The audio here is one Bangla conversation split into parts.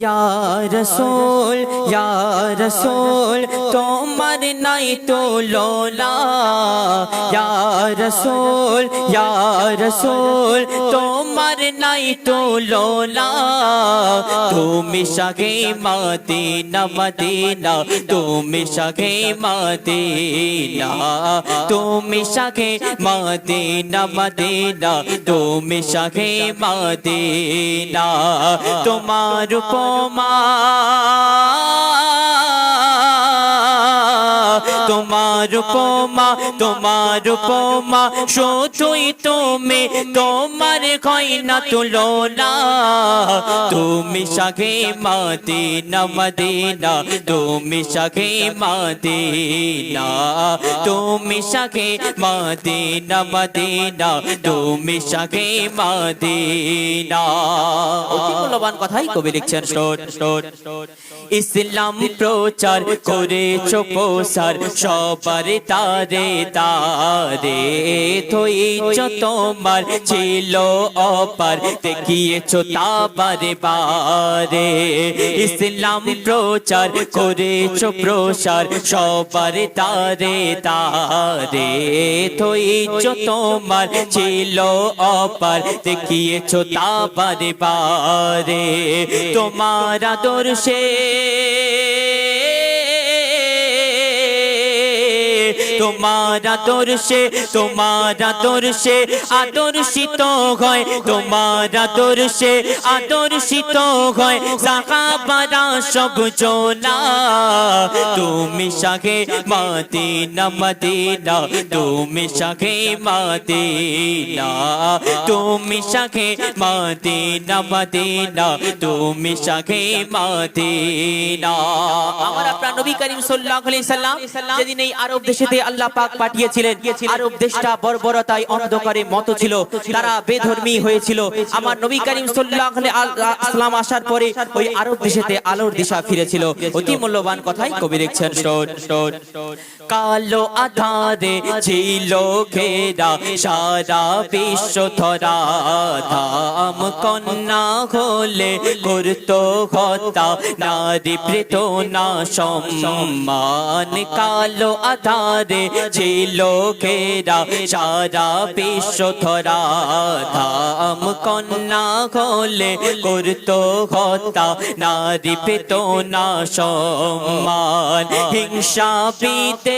ইয়া রসোল ইয়া রসোল তোমার নাই তো লোলা। রসোল রসোল, তোমার নাই তো লোলা। তুমি সাগে মদিনা মদিনা, তুমি সাগে মদিনা। তুমি সাগে মদিনা মদিনা, তুমি সাগে মদিনা। তোমার উপমা তোমার উপমা তোমার উপমা শুধুই তুমি তোমার হয় না। তুলনা তুমি সাগে মদিনা মদিনা তুমি সাগে মদিনা। তুমি সাগে মদিনা মদিনা তুমি সাগে মদিনা। অতি মূল্যবান কথাই কবি লিখছেন। ইসলাম প্রচার করেছ প্রসার সবার তারে তারে থইছ তোমার ছিল অপার। দেখিয়েছ তাবারে বারে ইসলাম প্রচার করেছ প্রসার, সবার তারে তারে থইছ তোমার ছিল অপার। দেখিয়েছ তাবারে বারে। তোমার আদর্শে তোমার আদর্শে তোমার আদর্শে আদর্শিত হয়, তোমার আদর্শে আদর্শিত হয়। সাহাবারা সব জোনা তুমি সাগে মদিনা মদিনা, তুমি সাগে মদিনা, তুমি সাগে মদিনা মদিনা, তুমি সাগে মদিনা। আমার আপনার নবী করিম সাল্লাল্লাহু আলাইহি সাল্লাম যেদিন এই আরব দেশেতে আল্লাহ পাক পাঠিয়েছিলেন। আরব দেশটা বর্বরতায় অন্ধকারে মত ছিল। তারা বেধর্মী হয়েছিল। আমার নবী করিম সাল্লাল্লাহু আলাইহি আসার পরে ওই আরব দেশেতে আলোর দিশা ফিরেছিল। অতি মূল্যবান কথাই কবি লিখছেন। কালো আধারে ছিল ঘেরা সারা বিশ্ব ধরা ধাম কন্যা হলে করতো হত্যা নারী প্রীত না সম্মান। কালো আধারে ছিল ঘেরা সারা বিশ্ব ধরা ধাম কন্যা হলে করতো হত্যা নারী প্রীত না সম্মান। হিংসা বিদে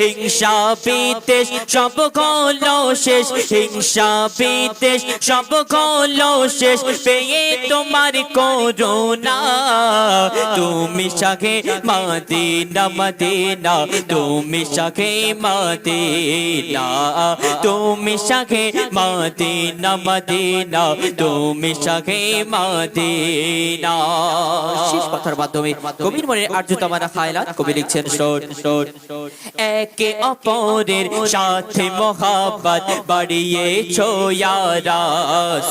হিংসা বিদেশ সব হলো শেষ। হিংসা বিদেশ সব হলো শেষ। পেয়ে তোমার করোনা তুমি সাগে মদিনা মদিনা। তুমি সাগে মদিনা। তুমি সাগে মদিনা মদিনা। তুমি সাগে মদিনা। শেষ কথার মাধ্যমে কবির মনে আর্যতম খায়লাত কবি লিখছেন শোট শোট একে অপরের সাথে মোহাব্বত বাড়িয়ে ছোয়ারা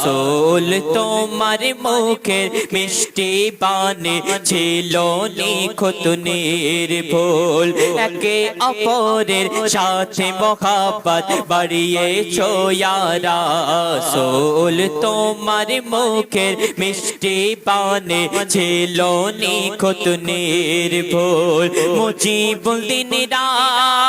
সোল তোমার মুখের মিষ্টি বানে ছিল নিখুঁত নির্ভুল। একে অপরের সাথে মোহাব্বত বাড়িয়ে ছোয়ারা সোল তোমার মুখের মিষ্টি বানে ছিল নিখুঁত নির্ভুল। মুজিবুল দিন রাত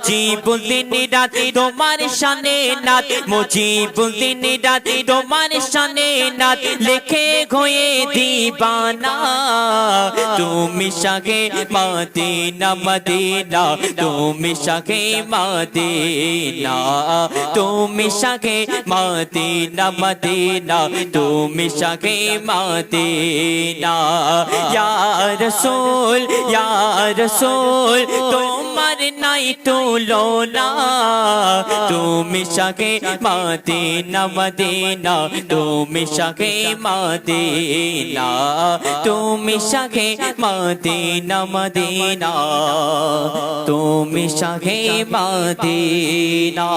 মুজিবুল দিন রাত, তোমার শানে নাত। মুজিবুল দিন রাত, তোমার শানে নাত। লেখে ঘয়ে দিবানা। তুমি সাগে মদিনা মদিনা। তুমি সাগে মদিনা। তুমি সাগে মদিনা মদিনা। তুমি সাগে মদিনা। ইয়া রাসূল ইয়া রাসূল তোমার নাই তুলনা তুমি সাগে মদিনা না তুমি সাগে না তুমি সাগে মদিনা না তুমি সাগে মদিনা।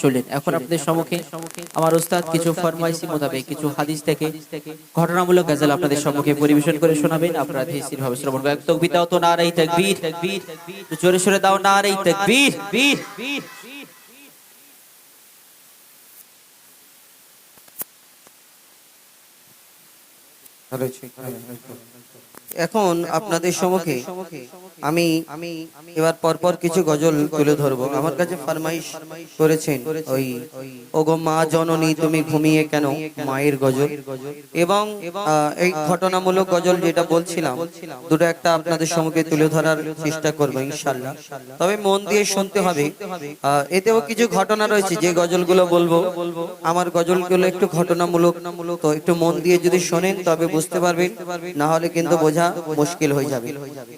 শুনলেন এখন আপনাদের সম্মুখে আমার ওস্তাদ কিছু ফরমাইশি মোতাবেক কিছু হাদিস থেকে ঘটনামূলক গজল আপনাদের সম্মুখে পরিবেশন করে শোনাবেন। আপনারা ধীর ভাবে শ্রবণ করবেন তকবীর দাও তো নারাই তাকবীর। জোরে সরে দাও নারাই তাকবীর। বীর এখন আপনাদের সম্মুখে আমি আমি এবার পরপর কিছু গজল তুলে ধরবো। আমার কাছে ফরমাইশ করেছেন ওই, ওগো মা জননী, তুমি ঘুমিয়ে কেন মায়ের গজল? এবং এই ঘটনামূলক গজল যেটা বলছিলাম, দুটো একটা আপনাদের সম্মুখে তুলে ধরার চেষ্টা করব ইনশাল্লাহ তবে মন দিয়ে শুনতে হবে এতেও কিছু ঘটনা রয়েছে যে গজলগুলো বলব। আমার গজলগুলো একটু ঘটনামূলক, তো একটু মন দিয়ে যদি শোনেন তবে বুঝতে পারবেন, না হলে কিন্তু বোঝা মুশকিল হয়ে যাবে।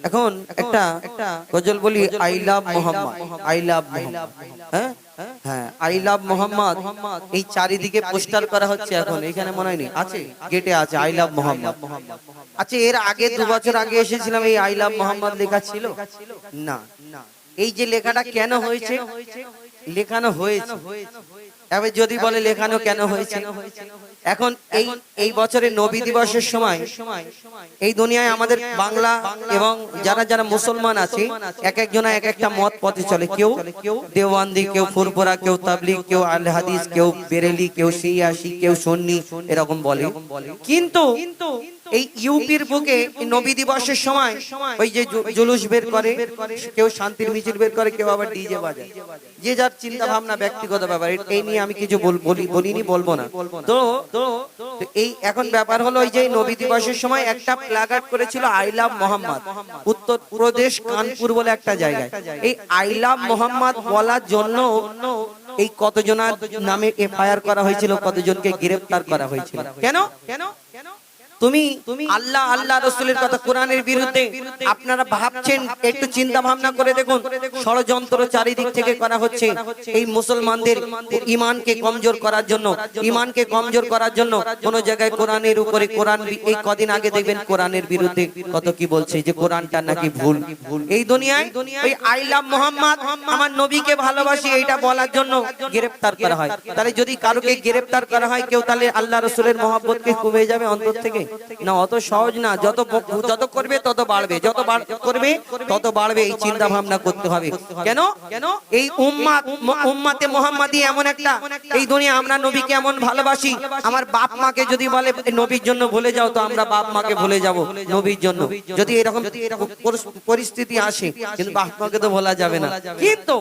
এখন একটা গজল বলি I love Mohammad I love Mohammad হ্যাঁ? হ্যাঁ? আই লাভ মোহাম্মদ এই চারিদিকে পোস্টার করা হচ্ছে এখন এখানে মনে হয়নি? আছে? গেটে আছে আই লাভ মোহাম্মদ আচ্ছা এর আগে দু বছর আগে এসেছিলাম এই আই লাভ মোহাম্মদ লেখা ছিল? না। না। এই যে লেখাটা কেন হয়েছে। লেখানো হয়েছে। এবার যদি বলে লেখানো কেন হয়েছে? এখন এই এই বছরের নবী দিবসের সময় এই দুনিয়ায় আমাদের বাংলা এবং যারা যারা মুসলমান আছে এক একজনা এক একটা মত পথে চলে কেউ দেওয়ান্দি কেউ ফুরফুরা কেউ তাবলিগ কেউ আল হাদিস কেউ বেরেলি কেউ শিয়াসি কেউ সুন্নি এরকম বলে। কিন্তু এই ইউপির বুকে নবী দিবসের সময়, ওই যে জুলুস বের করে, কেউ শান্তির মিছিল বের করে, কেউ আবার ডিজে বাজায়। যে যার চিন্তা ভাবনা ব্যক্তিগত ব্যাপার, এই নিয়ে আমি কিছু বলি বলিনি, বলব না। তো এই এখন ব্যাপার হলো ওই যে নবী দিবসের সময় একটা প্লাগার্ড করেছিল আই লাভ মোহাম্মদ, উত্তর প্রদেশ কানপুর বলে একটা জায়গায়। এই আই লাভ মোহাম্মদ বলার জন্য এই কতজনার নামে এফআইআর করা হয়েছিল, কতজনকে গ্রেফতার করা হয়েছিল? কেন? কেন তুমি তুমি আল্লাহ আল্লাহ রসুলের কথা কোরআনের বিরুদ্ধে আপনারা ভাবছেন একটু চিন্তা ভাবনা করে দেখুন। ষড়যন্ত্র চারিদিক থেকে করা হচ্ছে। এই মুসলমানদের ইমানকে কমজোর করার জন্য ইমানকে কমজোর করার জন্য কোন জায়গায় কোরআনের উপরে কোরআন এই কদিন আগে দেখবেন কোরআনের বিরুদ্ধে কত কি বলছে যে কোরআনটা নাকি ভুল। এই দুনিয়ায় ওই আই লাভ মোহাম্মদ আমার নবীকে ভালোবাসি এটা বলার জন্য গ্রেফতার করা হয়। তাহলে যদি কারোকে গ্রেফতার করা হয় কেউ তাহলে আল্লাহ রসুলের মহব্বতকে কমে যাবে অন্তর থেকে? না, অত সহজ না। যত যত করবে, তত বাড়বে। যত করবে, তত বাড়বে এই চিন্তা ভাবনা করতে হবে। কেন? কেন এই উম্মাত উম্মাতে মোহাম্মদী এমন একটা এই দুনিয়া আমরা নবীকে এমন ভালোবাসি, আমার বাপ মাকে যদি বলে নবীর জন্য ভুলে যাও তো আমরা বাপ মাকে ভুলে যাব নবীর জন্য। যদি এরকম পরিস্থিতি আসে, কিন্তু বাপ মাকে তো ভোলা যাবে না। কিন্তু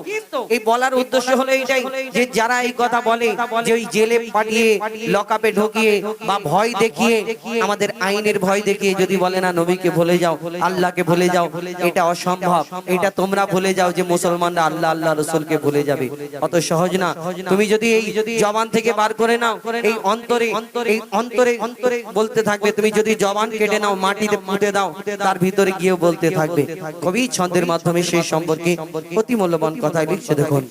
এই বলার উদ্দেশ্য হলো এইটাই যে যারা এই কথা বলে, যে ওই জেলে পাঠিয়ে লকআপে ঢুকিয়ে বা ভয় দেখিয়ে আমাদের আইনের ভয় দেখিয়ে যদি বলে না, নবীকে ভুলে যাও, আল্লাহকে ভুলে যাও, এটা অসম্ভব। এটা তোমরা ভুলে যাও যে মুসলমানরা আল্লাহ আল্লাহ, রসুলকে ভুলে যাবে। অত সহজ না। তুমি যদি এই জবান থেকে বার করে নাও, এই অন্তরে এই অন্তরে অন্তরে বলতে থাকবে, তুমি যদি জবান কেটে নাও, মাটিতে পুঁতে দাও, তার ভিতরে গিয়ে বলতে থাকবে। কবি ছন্দের মাধ্যমে সেই সম্পর্কে অতি মূল্যবান কথাই লিখছে দেখুন।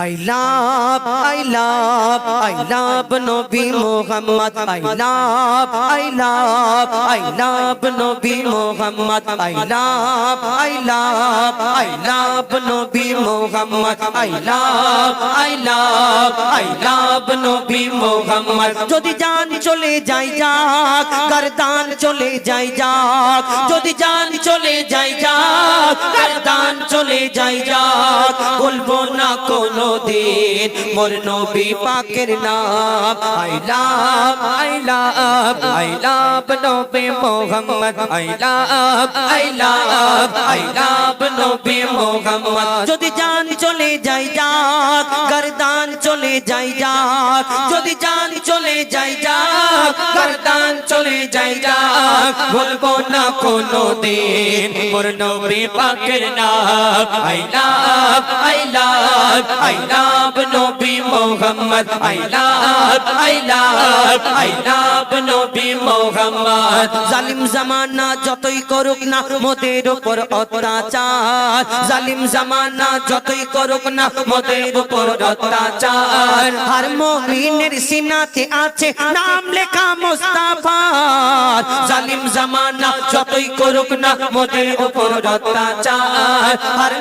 I love, I love, I love Nabi Muhammad. I love, I love, I love Nabi Muhammad. I love, I love, I love Nabi Muhammad. I love, I love, I love Nabi Muhammad. যদি জান চলে যাই যাক গরদান চলে যাই যাক যদি জান চলে যাই যাক গরদান চলে যাই যাক, বলব না কোনো দিন মোর নবী পাকের নাম। I love I love I love নবী Mohammad. I love I love I love নবী মোহাম্মদ। যদি জান চলে যাই যাক, গরদান চলে যাই যাক, যদি জান চলে যাই যাক গরদান চলে যাই বলব না কোনো দিন মোর নবী পাকের নাম, I love I love I love নবী Mohammad. I love I love I love নবী মোহাম্মদ। জালিম জামানা যতই করুক না, মোদের উপর অত্যাচার। জালিম জামানা যতই করুক না, মোদের উপর অত্যাচার। আর মুমিনের সিনাতে আছে, নাম লেখা মুস্তাক। মুস্তাফার। জালিম জামানা যতই করুক না, মোদের উপর অত্যাচার। আর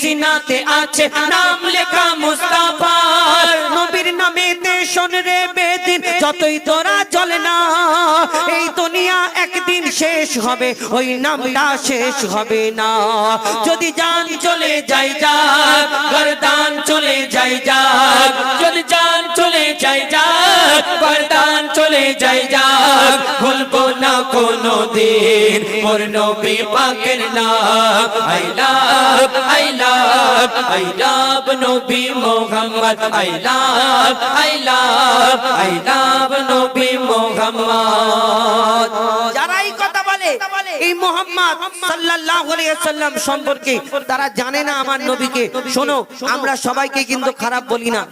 সিনাতে আছে নাম লেখা মুস্তাফার। নবীর নামে দেশন রে বেদিন, যতই তোরা চলে না, এই দুনিয়া একদিন শেষ হবে, ওই নামটা শেষ হবে না। যদি জান চলে যাই যাক, গরদান চলে যাই যাক, যদি জান চলে যাই যাক চলে যাই যাক, ভুলবো না কোনো দিন মোর নবী পাকের নাম, I love I love I love নবী Mohammad, I love I love I love নবী মোহাম্মদ। বলে এই মোহাম্মদ সাল্লাল্লাহু আলাইহি ওয়াসাল্লাম সম্পর্কে তারা জানে না আমার নবীকে। শোনো আমরা সবাইকে কিন্তু খারাপ বলি না।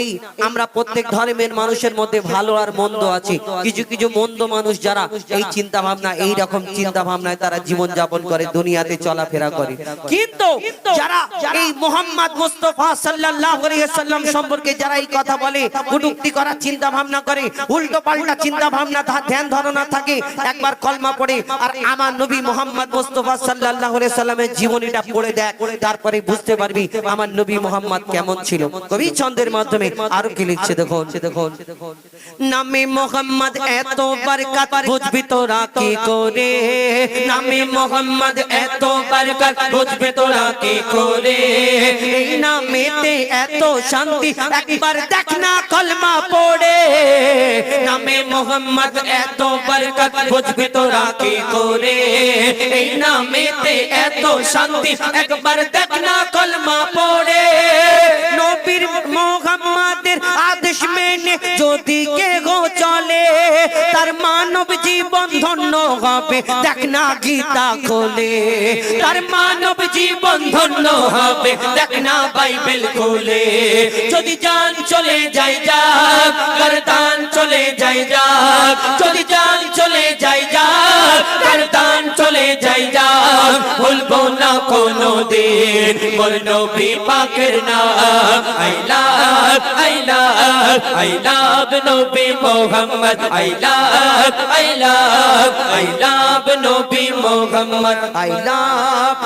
এই আমরা প্রত্যেক ধর্মের মানুষের মধ্যে ভালো আর মন্দ আছে। কিছু কিছু মন্দ মানুষ যারা এই চিন্তা ভাবনা এই রকম চিন্তা ভাবনায় তারা জীবন যাপন করে দুনিয়াতে চলাফেরা করে। কিন্তু যারা এই মোহাম্মদ মুস্তাফা সাল্লাল্লাহু আলাইহি ওয়াসাল্লাম সম্পর্কে যারা এই কথা বলে কটূক্তি করার চিন্তা ভাবনা করে উল্টো পাল্টা চিন্তা ভাবনা ধ্যান ধারণা থাকে একবার কলমা পড়ে আর আমার নবী মোহাম্মদ মুস্তাফা সাল্লাল্লাহু আলাইহি সাল্লামের জীবনীটা পড়ে দেখ, তারপরে বুঝতে পারবি আমার নবী মোহাম্মদ কেমন ছিল। কবি ছন্দের মাধ্যমে আরও কি লিখছে দেখুন। দেখুন নামে মোহাম্মদ এত বরকত বুঝবি তোরা কি করে? নামে মোহাম্মদ এত বরকত বুঝবি তোরা কি করে? এই নামেতে এত শান্তি একবার দেখ না কলমা পড়ে। নামে মোহাম্মদ এত বরকত বুঝবি তোরা কি করে? এই নামেতে এত শান্তি একবার দেখ না কলমা পড়ে। নবীর মোহাম্মদের আদেশ মেনে যদি কে গো চলে মানব জীবন ধন্য হবে। দেখ না গীতা খোলে। তার মানব জীবন ধন্য হবে। দেখ না বাইবেল খোলে। যদি জান চলে যাই যাক গরদান চলে যাই যাক। যদি জান চলে যাই যাক গরদান চলে যাই যা ভুলবো না কোনো দিন মোর নবী পাকের নাম। I love I love I love নবী মোহাম্মদ। আই লাভ নবী Mohammad. I love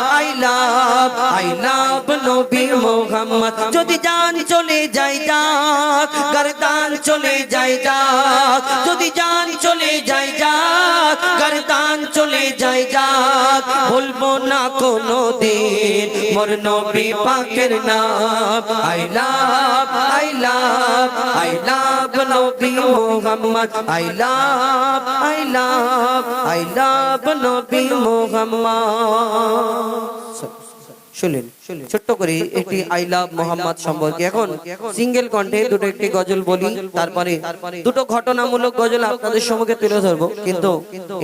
I love নবী মোহাম্মদ। যদি জান চলে যাই যাক, গরদান চলে যাই যাক। যদি জান চলে যাই যাক, গরদান চলে যাই যাক। ভুলবো না কোনো দিন মোর নবী পাকের নাম। I love I I love নবী Mohammad. I love I love I love নবী মোহাম্মদ। শুনলেন ছোট্ট করে একটি আই লাভ মোহাম্মদ সম্পর্কে এখন সিঙ্গেল কণ্ঠে দুটো একটি গজল বলি তারপরে দুটো ঘটনামূলক গজল আপনাদের সম্মুখে তুলে ধরবো। কিন্তু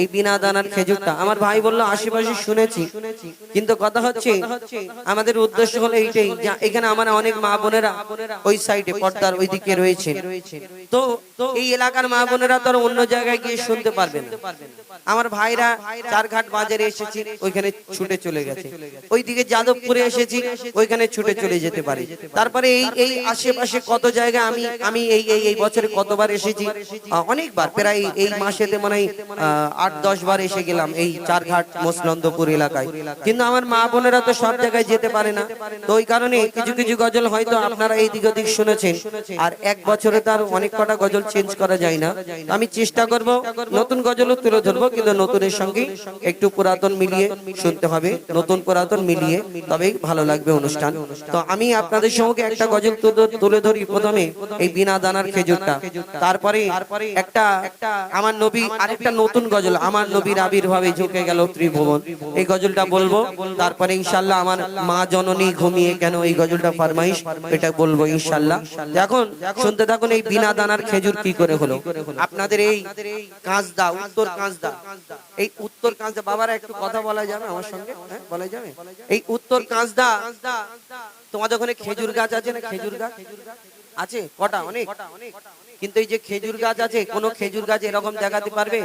এই বিনা দানার খেজুরটা আমার ভাই বলল আশেপাশে শুনেছি। কিন্তু কথা হচ্ছে আমাদের উদ্দেশ্য হলো এইটাই এখানে আমার অনেক মা বোনেরা ওই সাইডে পর্দার ওই দিকে রয়েছে তো এই এলাকার মা বোনেরা তো অন্য জায়গায় গিয়ে শুনতে পারবে না। আমার ভাইরা চারঘাট বাজারে এসেছে ওইখানে ছুটে চলে গেছে। ওইদিকে যাদবপুরে এসেছি ওইখানে ছুটে চলে যেতে পারি। তারপরে এই এই আশেপাশে কত জায়গা আমি আমি এই এই এই বছরে কতবার এসেছি? অনেকবার প্রায় এই মাসেতে মনে হয় আট দশ বার এসে গেলাম এই চারঘাট এলাকায়। কিন্তু আমার মা বোনেরা তো সব জায়গায় যেতে পারে না। তো ওই কারণে কিছু কিছু গজল হয়তো আপনারা এই দিক ওদিক শুনেছেন। আর এক বছরে তার অনেক কটা গজল চেঞ্জ করা যায় না। আমি চেষ্টা করব নতুন গজলও তুলে ধরবো কিন্তু নতুনের সঙ্গে একটু পুরাতন মিলিয়ে শুনতে হবে নতুন পুরাতন মিলিয়ে তবেই ভালো লাগবে অনুষ্ঠান। তো আমি আপনাদের সঙ্গে একটা গজল তুলে- তুলে ধরি প্রথমে এই বিনা দানার খেজুরটা। তারপরে একটা আমার নবী আরেকটা নতুন গজল আমার নবীর আবির্ভাবে ঝুঁকে গেল ত্রিভুবন। এই গজলটা বলব তারপরে ইনশাল্লাহ আমার মা জননী ঘুমিয়ে কেন এই গজলটা ফরমাইশ এটা বলব ইনশাল্লাহ এখন শুনতে থাকুন এই বিনা দানার খেজুর কি করে হলো। আপনাদের এই কাঁচদা উত্তর কাঁচদা। এই উত্তর কাঁচদা বাবারা একটু কথা বলা যাবে আমার সঙ্গে? হ্যাঁ, বলা যাবে? এই উত্তর কাঁচদা তোমাদের ওখানে খেজুর গাছ আছে না, খেজুর গাছ? আছে? কটা? অনেক? কিন্তু এই যে খেজুর গাছ আছে, কোন খেজুর গাছ এরকম দেখাতে পারবে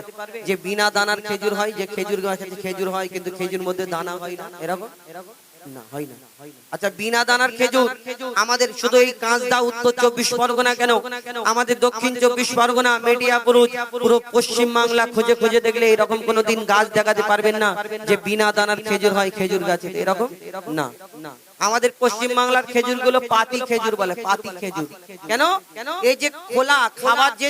যে বিনা দানার খেজুর হয়, যে খেজুর গাছ আছে খেজুর হয়, কিন্তু খেজুর মধ্যে দানা হয় না? এরকম? আচ্ছা বিনা দানার খেজুর, আমাদের শুধু এই কাঁচদা উত্তর চব্বিশ পরগনা কেন? আমাদের দক্ষিণ চব্বিশ পরগনা মেডিয়াপুর পুরো পশ্চিম বাংলা খুঁজে খুঁজে দেখলে এরকম কোনোদিন গাছ দেখাতে পারবেন না যে বিনা দানার খেজুর হয় খেজুর গাছে। এরকম? না না। আমাদের পশ্চিম বাংলার খেজুরগুলো পাতি খেজুর বলে পাতি খেজুর। কেন? এই যে খোলা খাবার যে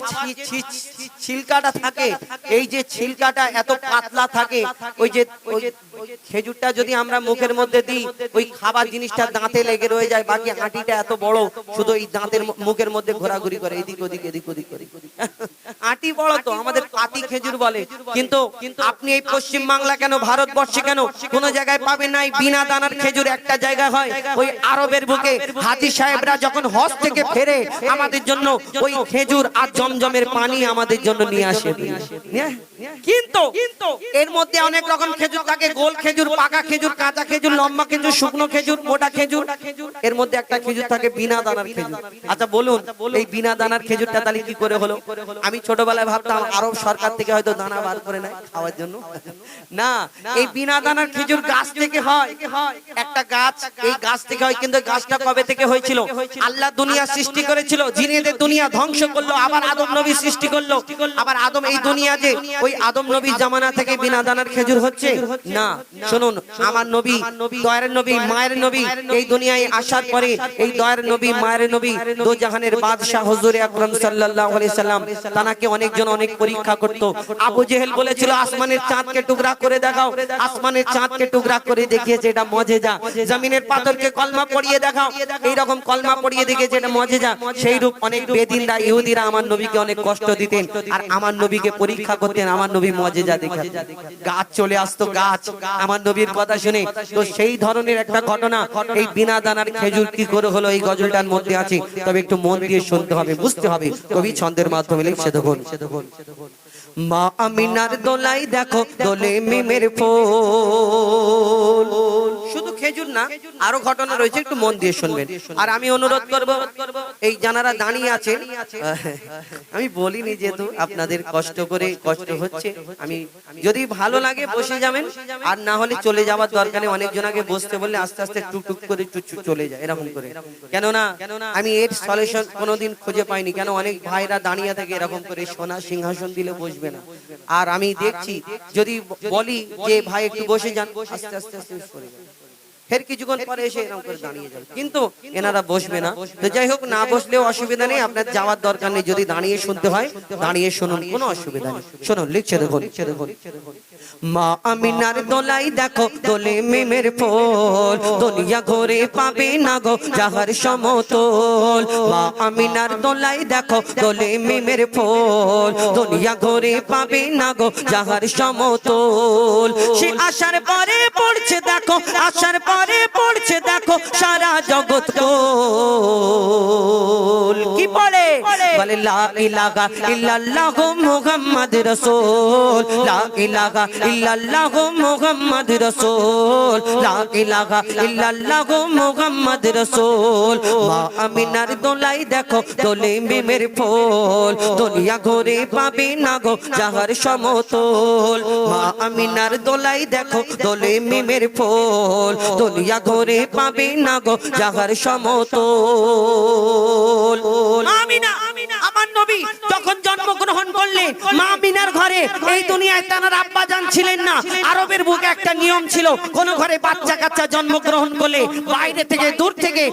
ছিলকাটা থাকে এই যে ছিলকাটা এত পাতলা থাকে ওই যে খেজুরটা যদি আমরা মুখের মধ্যে দিই ওই খাবার জিনিসটা দাঁতে লেগে রয়ে যায় বাকি আটিটা এত বড় শুধু এই দাঁতের মুখের মধ্যে ঘোরাঘুরি করে এদিক ওদিক এদিক ওদিক করে আটি বড় তো আমাদের পাতি খেজুর বলে। কিন্তু আপনি এই পশ্চিম বাংলা কেন ভারতবর্ষে কেন কোন জায়গায় পাবেন না এই বিনা দানার খেজুর একটা জায়গা হয় ওই আরবের বুকে হাজি সাহেবরা যখন হজ থেকে ফেরে আমাদের জন্য ওই খেজুর আর জমজমের পানি আমাদের জন্য নিয়ে আসে। কিন্তু এর মধ্যে অনেক রকম খেজুর থাকে গোল খেজুর পাকা খেজুর কাঁচা খেজুর লম্বা খেজুর শুকনো খেজুর মোটা খেজুর এর মধ্যে একটা খেজুর থাকে বিনা দানার খেজুর। আচ্ছা বলুন এই বিনা দানার খেজুরটা তাহলে কি করে হলো? আমি ছোটবেলায় ভাবতাম আরব সরকার থেকে হয়তো দানা বার করে নেয় খাওয়ার জন্য না এই বিনা দানার খেজুর গাছ থেকে হয়। একটা গাছ এই গাছ থেকে হয় কিন্তু গাছটা কবে থেকে হয়েছিল? আল্লাহ দুনিয়া সৃষ্টি করেছিল, যিনি এদের দুনিয়া ধ্বংস করল, আবার আদম নবী সৃষ্টি করল। আবার আদম এই দুনিয়া যে ওই আদম নবীর জামানা থেকে বিনা দানার খেজুর হচ্ছে? না, শুনুন, আমার নবী, দয়ার নবী, মায়ের নবী এই দুনিয়ায় আসার পরে এই দয়ার নবী, মায়ের নবী দো জাহানের বাদশাহ হুজুরে আকরাম সাল্লাল্লাহু আলাইহি সাল্লাম তানাকে অনেকজন অনেক পরীক্ষা করত। আবু জেহেল বলেছিল, আসমানের চাঁদকে টুকরা করে দেখাও, আসমানের চাঁদকে টুকরা করে দেখিয়েছে, এটা মজেজা জমিনের পাথরকে কলমা পড়িয়ে দেখাও। এই রকম কলমা পড়িয়ে দেখিয়েছে এটা মজেজা সেই রূপ অনেক বেদিনরা ইহুদিরা আমার নবীকে অনেক কষ্ট দিতেন। আর আমার নবীকে পরীক্ষা করতেন, আমার নবী মজেজা দেখাতেন গাছ চলে আসতো, গাছ। আমার নবীর কথা শুনে। তো সেই ধরনের একটা ঘটনা। এই বিনা দানার খেজুর কি করে হলো এই গজলটার মধ্যে আছে? তবে একটু মন দিয়ে শুনতে হবে, বুঝতে হবে। কবি ছন্দের মাধ্যমে লিখছে দেখুন। মা আমিনার দোলাই দেখো দোলে মিমের ফুল। খেজুর না, আরও ঘটনা রয়েছে, একটু মন দিয়ে শুনবেন। আর আমি অনুরোধ করব, এই জানারা দাঁড়িয়ে আছেন আমি বলিনি যেহেতু আপনাদের কষ্ট করে কষ্ট হচ্ছে, আমি যদি ভালো লাগে বসে যাবেন, আর না হলে চলে যাওয়ার দরকারে অনেকজন আগে বসতে বললে আস্তে আস্তে টুক টুক করে চলে যায়, এরকম করে। কেননা, আমি এর সলিউশন কোনোদিন খুঁজে পাইনি, কেন অনেক ভাইরা দাঁড়িয়ে থাকে এরকম করে সোনা সিংহাসন দিলে বসবে না। আর আমি দেখছি, যদি বলি যে ভাই একটু বসে যান, আস্তে আস্তে আস্তে যান। ফের কিছুক্ষণ পরে এসে এরকম করে দাঁড়িয়ে যাবে। কিন্তু এনারা বসবে না। তো যাই হোক, না বসলেও অসুবিধা নেই। আপনার যাওয়ার দরকার নেই। যদি দাঁড়িয়ে শুনতে হয়, দাঁড়িয়ে শুনুন, কোনো অসুবিধা নেই। শুনুন, লিখছে দেখুন। লিখছে দেখুন মা আমিনার দোলাই দেখো, দোলে মেমের ফুল। দুনিয়া ঘরে পাবে না গো যাহার সমতল। মা আমিনার দোলাই দেখো, দোলে মেমের ফুল। দুনিয়া ঘরে পাবে না গো যাহার সমতল। সে আসার পরে পড়ছে দেখো আসার পরে পড়ছে দেখো সারা জগৎ কি পড়ে? বলে, লা ইলাহা ইল্লাল্লাহ মুহাম্মদ রাসূল। লা ইলাহা মুহাম্মদ রাসূল। লা ইলাহা ইল্লাল্লাহ মুহাম্মদ রাসূল। মা আমিনার দোলাই দেখো দোলে মিমের ফুল। দুনিয়া ঘুরে পাবে না গো যাহার সমতল। মা আমিনার দোলাই দেখো দোলে মিমের ফুল। দুনিয়া ঘরে পাবে না গো, যাহার আমিনা, আমার নবী মা ঘরে না। আরবের বুকে একটা নিয়ম ছিল, কোন ঘরে বাচ্চা কাচ্চা জন্মগ্রহণ করলে বাইরে থেকে, দূর থেকে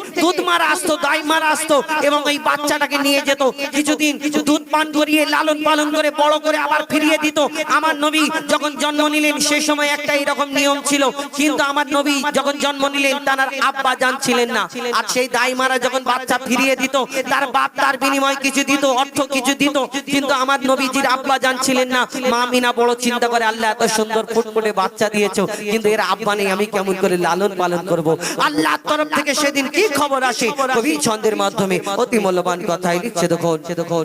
মারা আসতো, দাই মারা আসতো এবং এই বাচ্চাটাকে নিয়ে যেত। কিছুদিন কিছু দুধ পান করিয়ে, লালন পালন করে, বড় করে আবার ফিরিয়ে দিত। আমার নবী যখন জন্ম নিলেন সেই সময় একটা এরকম নিয়ম ছিল। কিন্তু আমার নবী যখন জন্ম নিলেন, তার আব্বা জান ছিলেন না। আর সেই দাই মারা যখন বাচ্চা ফিরিয়ে দিত, তার বাপ তার বিনিময় কিছু দিত, অর্থ কিছু দিত। কিন্তু আমার নবীজির আব্বা জান না। মা মিনা বড় চিন্তা করে, আল্লাহ, এত সুন্দর ফুটফুটে বাচ্চা দিয়েছ। কিন্তু এর আব্বা নেই, আমি কেমন করে লালন পালন করব? আল্লাহর তরফ থেকে সেদিন কি খবর আসে? কবি ছন্দের মাধ্যমে অতি মূল্যবান কথাই লিখছে দেখুন দেখুন।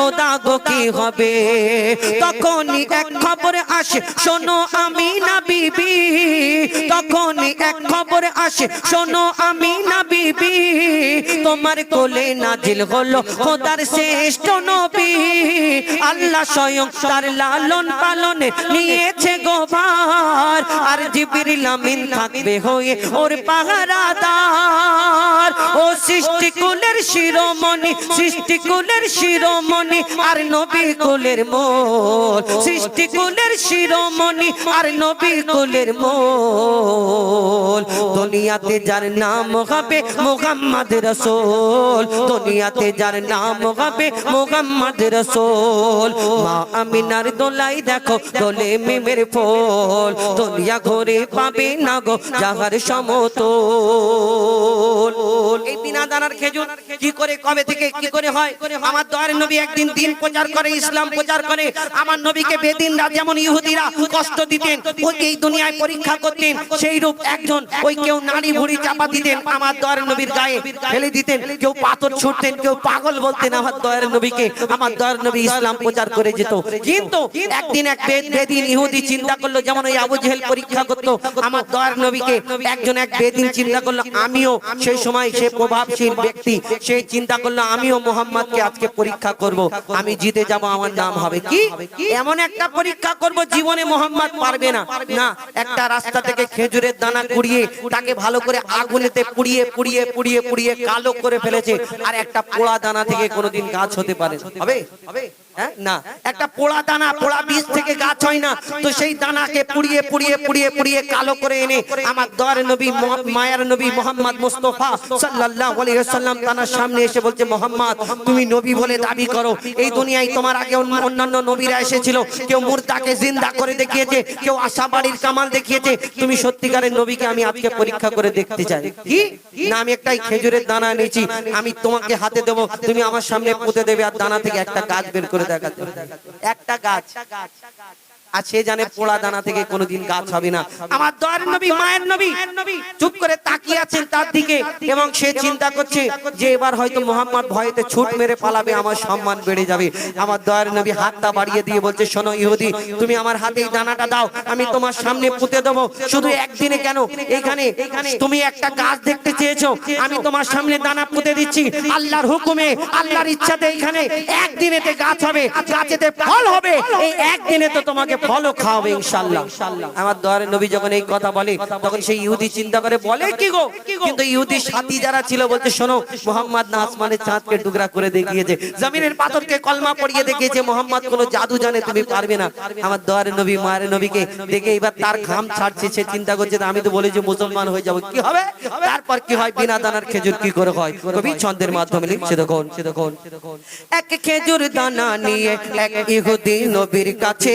খোদা গো, কি হবে? তখনই এক খবর আসে, শোনো আমি না বিবি। তখনই এক খবর আসে, শোনো আমি না বিবি। তোমার কোলে নাজিল হলো খোদার শ্রেষ্ঠ নবী। আল্লাহ স্বয়ং তার লালন পালনে নিয়েছে গোভার আর জিবরিল আমিন থাকবে হয়ে ওর পাহারাদার। ও সৃষ্টি কুলের শিরোমণি সৃষ্টি কুলের শিরোমণি আর নবী কুলের মোল সৃষ্টি কুলের শিরোমণি আর নবী কুলের মোল দুনিয়াতে যার নাম হবে মোহাম্মদ রসুল। দুনিয়াতে যার নাম হবে মোহাম্মদ রসুল। মা আমিনার দোলাই দেখো, দোলে মেমের ফল। দুনিয়া ঘরে পাবে না গো যাহার সমতল। এই বিনা দানার খেজুর কি করে, কবে থেকে কি করে হয়? আমার দয়ার নবী একদিন দিন দিন প্রচার করে, ইসলাম প্রচার করে। আমার নবীকে বেদিনরা যেমন ইহুদিরা কষ্ট দিতেন, ওই এই দুনিয়ায় পরীক্ষা করতেন, সেই রূপ একজন, ওই কেউ নারী ভুড়ি চাপা দিতেন, আমার দয়ার নবীর গায়ে ফেলে দিতেন, কেউ পাথর ছুটতেন, কেউ পাগল বলতেন, আমার দয়ার নবীকে, আমার দয়ার নবী ইসলাম প্রচার করে যেত। কিন্তু একদিন এক বেদিন ইহুদি চিন্তা করল, যেমন ওই আবু জেহেল পরীক্ষা করতো, আমার দয়ার নবীকে একজন এক বেদিন চিন্তা করল, আমিও সেই সময় সে প্রভাবশীল ব্যক্তি, সে চিন্তা করল, আমিও মোহাম্মদকে আজকে পরীক্ষা করব। আমি জিতে যাব, আমার নাম হবে কি? এমন একটা পরীক্ষা করব, জীবনে মোহাম্মদ পারবে না। না, একটা রাস্তা থেকে খেজুরের দানা কুড়িয়ে তাকে ভালো করে আগুনেতে পুড়িয়ে পুড়িয়ে পুড়িয়ে পুড়িয়ে কালো করে ফেলেছে। আর একটা পোড়া দানা থেকে কোনোদিন গাছ হতে পারে হবে হবে? অন্যান্য নবীরা এসেছিল। কেউ মুর্দাকে জিন্দা করে দেখিয়েছে, কেউ আশাবাড়ির কামাল দেখিয়েছে। তুমি সত্যিকারের নবীকে আমি আজকে পরীক্ষা করে দেখতে চাই। কি? না, আমি একটাই খেজুরের দানা নিয়েছি আমি তোমাকে হাতে দেবো। তুমি আমার সামনে পুঁতে দেবে আর দানা থেকে একটা গাছ বের করে দেখাতে হবে। একটা গাছ আর সে জানে পোড়া দানা থেকে কোনোদিন গাছ হবে না। আমার দয়ার নবী মায়ের নবী চুপ করে তাকিয়ে আছেন তার দিকে এবং সে চিন্তা করছে যে এবার হয়তো মোহাম্মদ ভয়েতে ছুট মেরে পালাবে আমার সম্মান বেড়ে যাবে। আমার দয়ার নবী হাতটা বাড়িয়ে দিয়ে বলছে শোনো ইহুদি তুমি আমার হাতে এই দানাটা দাও আমি তোমার সামনে পুঁতে দেবো। শুধু একদিনে কেন এখানে তুমি একটা গাছ দেখতে চেয়েছো আমি তোমার সামনে দানা পুঁতে দিচ্ছি। আল্লাহর হুকুমে আল্লাহর ইচ্ছাতে এখানে একদিনেতে গাছ হবে গাছেতে ফল হবে এই একদিনে তো তোমাকে ফলও খাওয়াবে ইনশাআল্লাহ। আমার দয়ার নবী যখন এই কথা বলে তখন সেই ইহুদি চিন্তা করে বলে কি গো? কিন্তু ইহুদি সাথী যারা ছিল বলতে শোনো মোহাম্মদ না আসমানের চাঁদকে টুকরা করে দেখিয়েছে। জমিনের পাথরকে কলমা পড়িয়ে দেখিয়েছে মোহাম্মদ কোনো জাদু জানে তুমি পারবে না। আমার দয়ার নবী মায়ের নবীকে দেখে এবার তার ঘাম ছাড়ছে সে চিন্তা করছে যে আমি তো বলেছি মুসলমান হয়ে যাব। কি হবে? তারপর কি হয়? বিনা দানার খেজুর কি করে হয়? কবি ছন্দের মাধ্যমে লিখছে দেখুন এক খেজুর দানা নিয়ে এক ইহুদি নবীর কাছে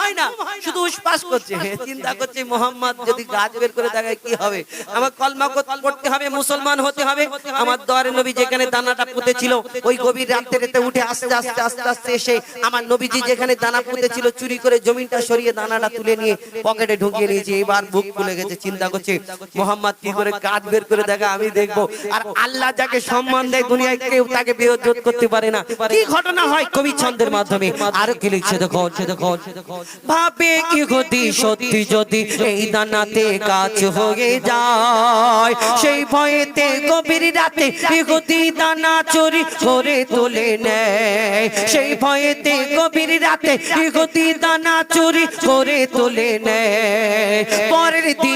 হয় না। শুধু করছে। চিন্তা করছে মোহাম্মদ যদি গাছ বের করে দেখায় কি হবে? আমার কলমা পড়তে হবে মুসলমান হতে হবে। আমার নবী যেখানে দানাটা ওই গভীর রাত্রিতে উঠে আস্তে আস্তে আস্তে আস্তে এসে আমার নবীজি যেখানে দানা চুরি করে জমিনটা সরিয়ে দানাটা তুলে নিয়ে পকেটে ঢুকিয়ে নিয়েছে। এবার বুক খুলে গেছে চিন্তা করছে মোহাম্মদ কি করে গাছ বের করে দেখা? আমি দেখব। আর আল্লাহ যাকে সম্মান দেয় দুনিয়ায় কেউ তাকে বিরোধ করতে পারে না। কি ঘটনা হয় কবি ছন্দের মাধ্যমে? আরও কি লিখছে? দেখো সে দেখো। ভাবে কি হতি সত্যি যদি এই দানাতে কাজ হয়ে যায় সেই ভয়েতে গভীর রাতে ইহুদি দানা চুরি করে তোলে নেয় সেই ভয়েতে গভীর রাতে ইহুদি দানা চুরি করে তোলে নেয় পরের দিনে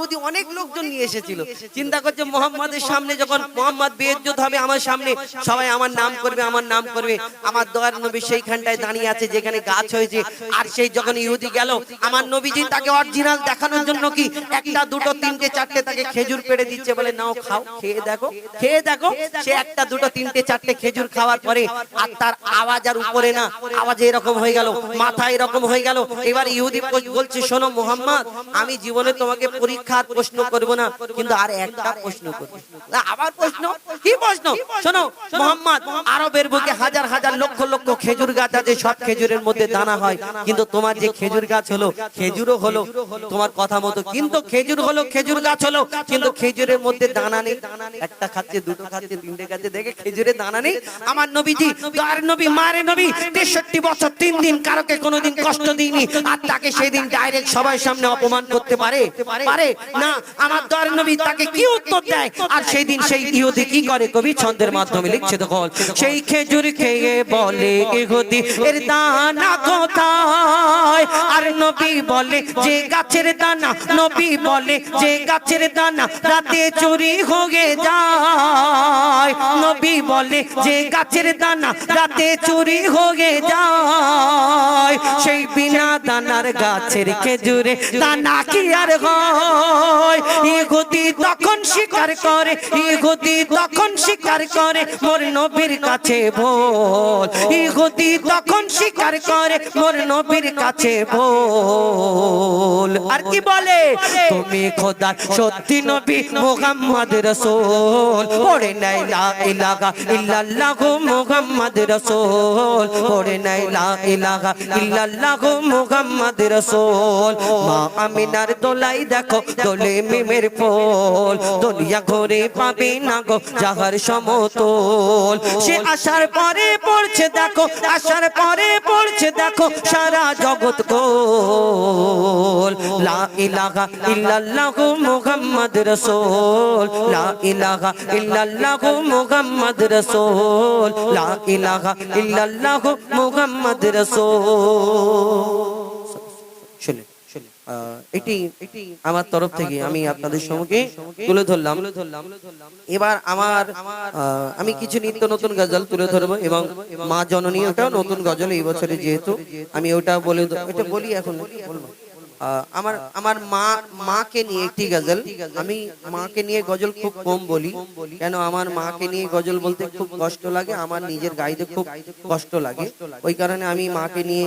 ইহুদি অনেক লোকজন নিয়ে এসেছিল। চিন্তা করছে মোহাম্মদের সামনে যখন মোহাম্মদ বেজ্জত হবে আমার সামনে সবাই আমার নাম করবে আমার নাম করবে। আমার দয়ার নবী সেইখানটায় দাঁড়িয়ে আছে যেখানে গাছ হয়েছে। আর সেই যখন ইহুদি গেল আমার নবীজি তাকে অরিজিনাল দেখানোর জন্য কি একটা দুটো তিনটে চারটে তাকে খেজুর পেড়ে দিচ্ছে বলে নাও খাও খেয়ে দেখো খেয়ে দেখো সে একটা দুটো তিনটে চারটে খেজুর খাওয়ার পরে আর তার আওয়াজ আর উপরে না আওয়াজ এরকম হয়ে গেল মাথা এরকম হয়ে গেল। এবার ইহুদি বলছে শোনো মোহাম্মদ আমি জীবনে তোমাকে পরীক্ষার প্রশ্ন করব না, কিন্তু আর একটা প্রশ্ন করব। আবার প্রশ্ন? কি প্রশ্ন? শোনো, মোহাম্মদ, আরবের বুকে হাজার হাজার লক্ষ লক্ষ খেজুর গাছ আছে, সব খেজুরের মধ্যে দানা হয়। কিন্তু তোমার যে খেজুর গাছ হলো, খেজুরও হলো। তোমার কথা মতো কিন্তু খেজুর হলো, খেজুর গাছ হলো। কিন্তু খেজুরের মধ্যে দানা নেই। একটা খাচ্ছে, দুটো খাচ্ছে, তিনটে খাচ্ছে, দেখে খেজুরে দানা নেই। আমার নবীজি তার নবী মারে নবী, তেষট্টি বছর তিন দিন কারোকে কোনোদিন কষ্ট দিইনি। আর তাকে সেই দিন ডাইরেক্ট সবাই সামনে অপমান করতে পারে? পারে? না, আমার দর নবী তাকে কি উত্তর দেয়? আর সেই দিন সেই ইহুদি কি করে? কবি ছন্দের মাধ্যমে লিখছে দেখল সেই খেজুর খেয়ে বলে ইহুদি, এর দানা কোথায়? আর নবী বলে, যে গাছের দানা, নবী বলে, যে গাছের দানা রাতে চুরি হয়ে যায়। নবী বলে, যে গাছের দানা রাতে চুরি হয়ে যায়। সেই বিনা দানার গাছের খেজুরে দানা কি আর হয়? ইহুদি তখন স্বীকার করে, ইহুদি তখন স্বীকার করে, মোর নবীর কাছে বল। ইহুদি তখন স্বীকার করে, মোর নবীর কাছে বল? আর কি বলে? তুমি খোদা সত্যি নবী মোহাম্মদ রসুল। পড়ে নাই লা ইলাহা ইল্লাল্লাহু মুহাম্মদ রসুল। পড়ে নাই লা ইলাহা ইল্লাল্লাহু মুহাম্মদ রসুল। মা আমিনার দোলাই দেখো দোলে মিমের ফুল। দুনিয়া ঘুরে পাবে না গো যাহার সমতল। সে আসার পরে পড়ছে দেখো আসার পরে পড়ছে দেখো সারা জগৎ কোল লা ইলাহা ইল্লাল্লাহু মুহাম্মদ রসোল। লা ইলাহা ইল্লাল্লাহু মুহাম্মদ রসোল। লা ইলাহা ইল্লাল্লাহু মুহাম্মদ রসোল। শুনে এটি আমার তরফ থেকে আমি আপনাদের সম্মুখে তুলে ধরলাম। এবার আমার আমি কিছু নিত্য নতুন গজল তুলে ধরবো এবং মা জননী নতুন গজল এই বছরে যেহেতু আমি ওটা বলে বলি এখন বলব আমার আমার মা মাকে নিয়ে একটি গজল। আমি মাকে নিয়ে গজল খুব কম বলি। কেন আমার মাকে নিয়ে গজল বলতে খুব কষ্ট লাগে। আমার নিজের গাইতে খুব কষ্ট লাগে। ওই কারণে আমি মাকে নিয়ে